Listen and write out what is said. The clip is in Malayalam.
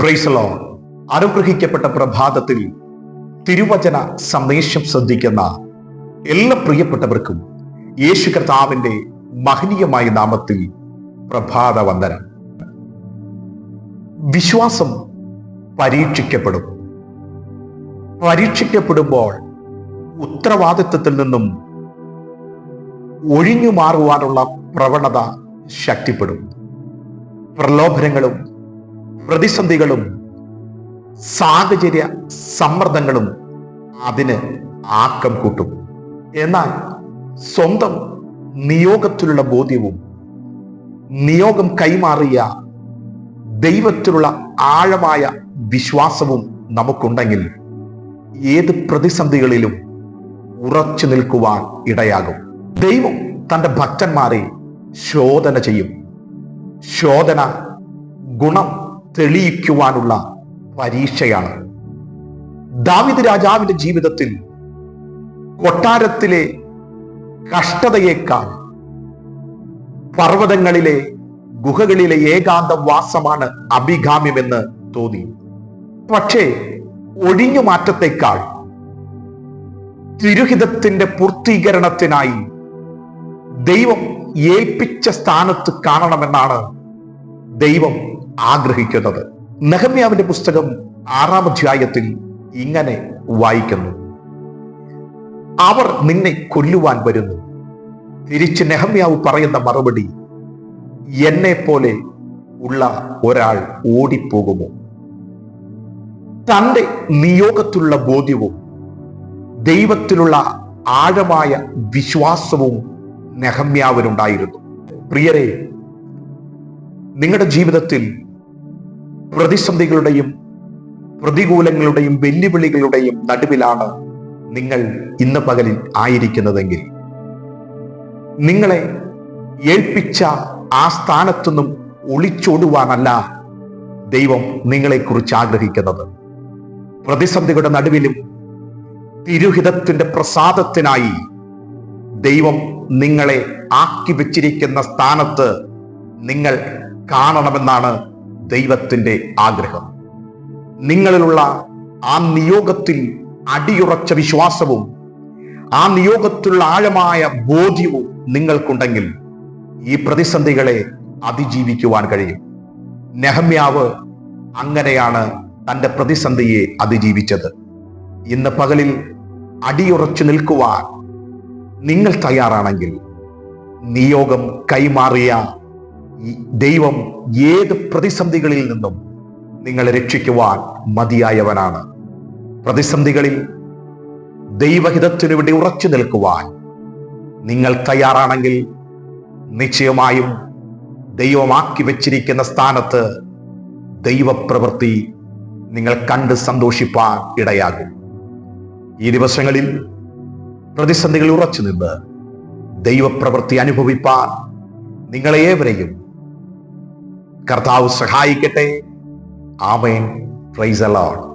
പ്രൈസലോ അനുഗ്രഹിക്കപ്പെട്ട പ്രഭാതത്തിൽ തിരുവചന സന്ദേശം ശ്രദ്ധിക്കുന്ന എല്ലാ പ്രിയപ്പെട്ടവർക്കും യേശു കർത്താവിന്റെ മഹനീയമായ നാമത്തിൽ പ്രഭാത വന്ദനം വിശ്വാസം പരീക്ഷിക്കപ്പെടും. പരീക്ഷിക്കപ്പെടുമ്പോൾ ഉത്തരവാദിത്വത്തിൽ നിന്നും ഒഴിഞ്ഞു മാറുവാനുള്ള പ്രവണത ശക്തിപ്പെടും. പ്രലോഭനങ്ങളും പ്രതിസന്ധികളും സാഹചര്യ സമ്മർദ്ദങ്ങളും അതിന് ആക്കം കൂട്ടും. എന്നാൽ സ്വന്തം നിയോഗത്തിലുള്ള ബോധ്യവും നിയോഗം കൈമാറിയ ദൈവത്തിലുള്ള ആഴമായ വിശ്വാസവും നമുക്കുണ്ടെങ്കിൽ ഏത് പ്രതിസന്ധികളിലും ഉറച്ചു നിൽക്കുവാൻ ഇടയാകും. ദൈവം തന്റെ ഭക്തന്മാരെ ശോധന ചെയ്യും. ശോധന ഗുണം തെളിയിക്കുവാനുള്ള പരീക്ഷയാണ്. ദാവിദ് രാജാവിന്റെ ജീവിതത്തിൽ കൊട്ടാരത്തിലെ കഷ്ടതയേക്കാൾ പർവതങ്ങളിലെ ഗുഹകളിലെ ഏകാന്ത വാസമാണ് അഭികാമ്യമെന്ന് തോന്നി. പക്ഷേ ഒഴിഞ്ഞു മാറ്റത്തെക്കാൾ തിരുഹിതത്തിന്റെ പൂർത്തീകരണത്തിനായി ദൈവം ഏൽപ്പിച്ച സ്ഥാനത്ത് കാണണമെന്നാണ് ദൈവം ആഗ്രഹിക്കുന്നത്. നെഹമ്യാവിന്റെ പുസ്തകം ആറാം അധ്യായത്തിൽ ഇങ്ങനെ വായിക്കുന്നു. അവർ നിന്നെ കൊല്ലുവാൻ വരുന്നു. തിരിച്ച് നെഹമ്യാവ് പറയുന്ന മറുപടി എന്നെ പോലെ ഉള്ള ഒരാൾ ഓടിപ്പോകുമോ? തന്റെ നിയോഗത്തിലുള്ള ബോധ്യവും ദൈവത്തിലുള്ള ആഴമായ വിശ്വാസവും നെഹമ്യാവിനുണ്ടായിരുന്നു. പ്രിയരെ നിങ്ങളുടെ ജീവിതത്തിൽ പ്രതിസന്ധികളുടെയും പ്രതികൂലങ്ങളുടെയും വെല്ലുവിളികളുടെയും നടുവിലാണ് നിങ്ങൾ ഇന്ന് പകലിൽ ആയിരിക്കുന്നതെങ്കിൽ. നിങ്ങളെ ഏൽപ്പിച്ച ആ സ്ഥാനത്തുനിന്നും ഒളിച്ചോടുവാനല്ല ദൈവം നിങ്ങളെക്കുറിച്ച് ആഗ്രഹിക്കുന്നത്. പ്രതിസന്ധികളുടെ നടുവിലും തിരുഹിതത്തിന്റെ പ്രസാദത്തിനായി ദൈവം നിങ്ങളെ ആക്കി വെച്ചിരിക്കുന്ന സ്ഥാനത്ത് നിങ്ങൾ കാണണമെന്നാണ് ദൈവത്തിന്റെ ആഗ്രഹം. നിങ്ങളിലുള്ള ആ നിയോഗത്തിൽ അടിയുറച്ച വിശ്വാസവും ആ നിയോഗത്തിലുള്ള ആഴമായ ബോധ്യവും നിങ്ങൾക്കുണ്ടെങ്കിൽ ഈ പ്രതിസന്ധികളെ അതിജീവിക്കുവാൻ കഴിയും. നെഹമ്യാവ് അങ്ങനെയാണ് തന്റെ പ്രതിസന്ധിയെ അതിജീവിച്ചത്. ഇന്ന് പകലിൽ അടിയുറച്ചു നിൽക്കുവാൻ നിങ്ങൾ തയ്യാറാണെങ്കിൽ നിയോഗം കൈമാറിയ ദൈവം ഏത് പ്രതിസന്ധികളിൽ നിന്നും നിങ്ങളെ രക്ഷിക്കുവാൻ മതിയായവനാണ്. പ്രതിസന്ധികളിൽ ദൈവഹിതത്തിനു വേണ്ടി ഉറച്ചു നിൽക്കുവാൻ നിങ്ങൾ തയ്യാറാണെങ്കിൽ നിശ്ചയമായും ദൈവമാക്കി വെച്ചിരിക്കുന്ന സ്ഥാനത്ത് ദൈവപ്രവൃത്തി നിങ്ങൾ കണ്ട് സന്തോഷിപ്പാൻ ഇടയാകും. ഈ ദിവസങ്ങളിൽ പ്രതിസന്ധികൾ ഉറച്ചു നിന്ന് ദൈവപ്രവൃത്തി അനുഭവിപ്പാൻ നിങ്ങളേവരെയും കർത്താവ് സഹായിക്കട്ടെ ആമേൻ പ്രൈസ് അലോഡ്